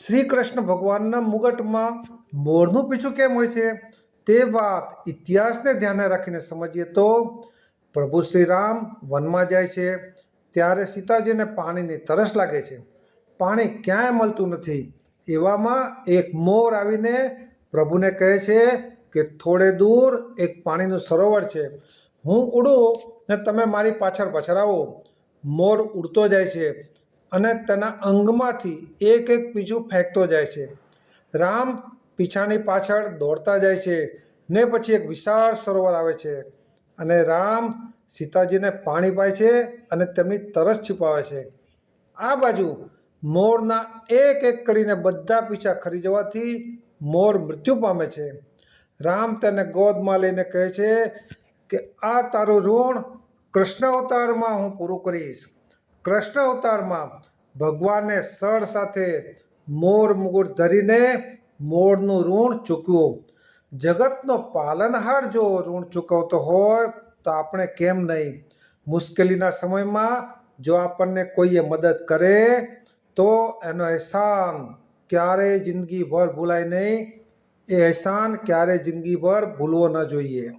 શ્રી કૃષ્ણ ભગવાનના મુગટમાં મોરનું પીછું કેમ હોય છે? તે વાત ઇતિહાસને ધ્યાને રાખીને સમજીએ તો પ્રભુ શ્રી રામ વનમાં જાય છે, ત્યારે સીતાજીને પાણીની તરસ લાગે છે. પાણી ક્યાંય મળતું નથી. એવામાં એક મોર આવીને પ્રભુને કહે છે કે થોડે દૂર એક પાણીનું સરોવર છે. હું ઉડું ને તમે મારી પાછળ પાછળ આવો મોર ઉડતો જાય છે. અને તેના અંગમાંથી એક એક પીછું ફેંકતો જાય છે. રામ પીછાની પાછળ દોડતા જાય છે ને પછી એક વિશાળ સરોવર આવે છે અને રામ સીતાજીને પાણી પાય છે અને તેમની તરસ છુપાવે છે. આ બાજુ મોરના એક એક કરીને બધા પીછા ખરી જવાથી મોર મૃત્યુ પામે છે. રામ તેને ગોદમાં લઈને કહે છે કે, આ તારું ઋણ કૃષ્ણ અવતારમાં હું પૂરું કરીશ. કૃષ્ણ અવતારમાં ભગવાને સળ સાથે મોર મુગુટ ધરીને મોરનું ઋણ ચૂકવું જગતનો પાલનહાર જો ઋણ ચૂકવતો હોય, તો આપણે કેમ નહીં? મુશ્કેલીના સમયમાં જો આપણને કોઈએ મદદ કરે, તો એનો અહેસાન ક્યારેય જિંદગીભર ભૂલાય નહીં. એ અહેસાન ક્યારેય જિંદગીભર ભૂલવો ન જોઈએ.